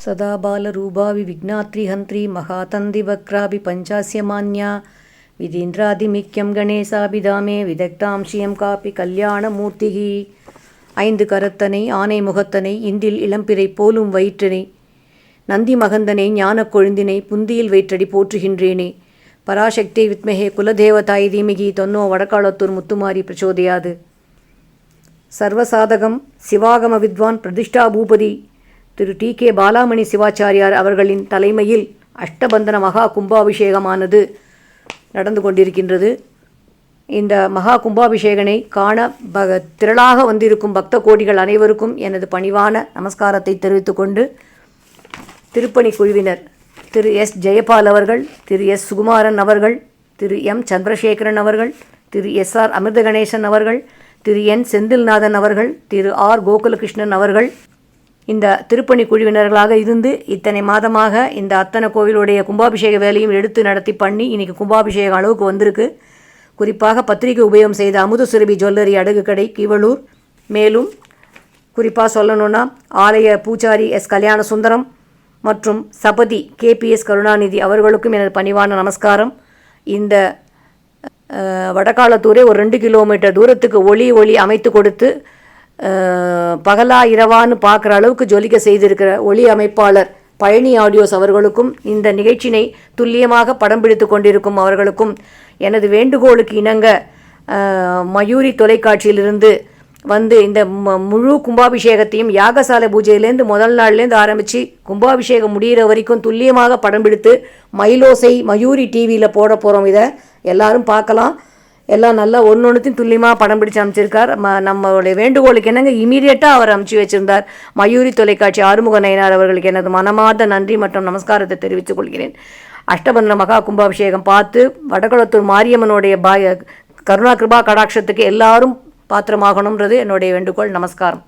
சதாபாலரூபாவி விக்னாத்ரிஹந்த்ரி மகாதந்திவக்ராபி பஞ்சாசிய மான்யா விதீந்திராதிமிக்கியம் கணேசாபிதாமே விதக்தாம்சியம் copy கல்யாணமூர்த்திகி ஐந்து கரத்தனை ஆனை முகத்தனை இந்தில் இளம்பிறை போலும் வயிற்றனை நந்தி மகந்தனை ஞானக் கொழுந்தினை புந்தியில் வயிற்றடி போற்றுகின்றேனே பராசக்தி வித்மகே குலதேவதாய் தீமிகி தொன்னோ வடக்காளத்தூர் முத்துமாரி பிரச்சோதையாது சர்வசாதகம் சிவாகம வித்வான் பிரதிஷ்டா பூபதி திரு டி கே பாலாமணி சிவாச்சாரியார் அவர்களின் தலைமையில் அஷ்டபந்தன மகா கும்பாபிஷேகமானது நடந்து கொண்டிருக்கின்றது. இந்த மகா கும்பாபிஷேகனை காண பக திரளாக வந்திருக்கும் பக்த கோடிகள் அனைவருக்கும் எனது பணிவான நமஸ்காரத்தை தெரிவித்துக்கொண்டு திருப்பணி குழுவினர் திரு எஸ். ஜெயபால் அவர்கள் திரு எஸ். சுகுமாரன் அவர்கள் திரு எம். சந்திரசேகரன் அவர்கள் திரு எஸ். ஆர். அமிர்த கணேசன் அவர்கள் திரு என். செந்தில்நாதன் அவர்கள் திரு ஆர். கோகுலகிருஷ்ணன் அவர்கள் இந்த திருப்பணி குழுவினர்களாக இருந்து இத்தனை மாதமாக இந்த அத்தனை கோவிலுடைய கும்பாபிஷேக வேலையும் எடுத்து நடத்தி பண்ணி இன்றைக்கி கும்பாபிஷேகம் அளவுக்கு வந்திருக்கு. குறிப்பாக பத்திரிகை உபயோகம் செய்த அமுதசுரபி ஜுவல்லரி அடகு கடை கீவளூர் மேலும் குறிப்பாக சொல்லணும்னா ஆலய பூஜாரி எஸ். கல்யாண சுந்தரம் மற்றும் சபதி கேபிஎஸ் கருணாநிதி அவர்களுக்கும் எனது பணிவான நமஸ்காரம். இந்த வடகாலத்தூரே ஒரு ரெண்டு கிலோமீட்டர் தூரத்துக்கு ஒளி ஒளி அமைத்து கொடுத்து பகலா இரவான்னு பார்க்குற அளவுக்கு ஜொலிக்க செய்திருக்கிற ஒளி அமைப்பாளர் பழனி ஆடியோஸ் அவர்களுக்கும் இந்த நிகழ்ச்சினை துல்லியமாக படம் பிடித்து கொண்டிருக்கும் அவர்களுக்கும் எனது வேண்டுகோளுக்கு இணங்க மயூரி தொலைக்காட்சியிலிருந்து வந்து இந்த ம- முழு கும்பாபிஷேகத்தையும் யாகசாலை பூஜையிலேருந்து முதல் நாள்லேருந்து ஆரம்பித்து கும்பாபிஷேகம் முடிகிற வரைக்கும் துல்லியமாக படம் பிடித்து மயிலோசை மயூரி டிவியில் போட போகிறோம் இதை. எல்லாரும் பார்க்கலாம். எல்லாம் நல்லா ஒன்று ஒன்றுத்தையும் துல்லியமாக படம் பிடிச்சு அமைச்சிருக்கார் ம நம்மளுடைய வேண்டுகோளுக்கு என்னங்க இமீடியட்டாக அவர் அமைச்சு வச்சிருந்தார். மயூரி தொலைக்காட்சி ஆறுமுக நயனார் அவர்களுக்கு எனது மனமார்ந்த நன்றி மற்றும் நமஸ்காரத்தை தெரிவித்துக் கொள்கிறேன். அஷ்டபந்தன மகா கும்பாபிஷேகம் பார்த்து வடகுளத்தூர் மாரியம்மனுடைய பாய கருணா கிருபா கடாட்சத்துக்கு எல்லாரும் பாத்திரமாகணுன்றது என்னுடைய வேண்டுகோள். நமஸ்காரம்.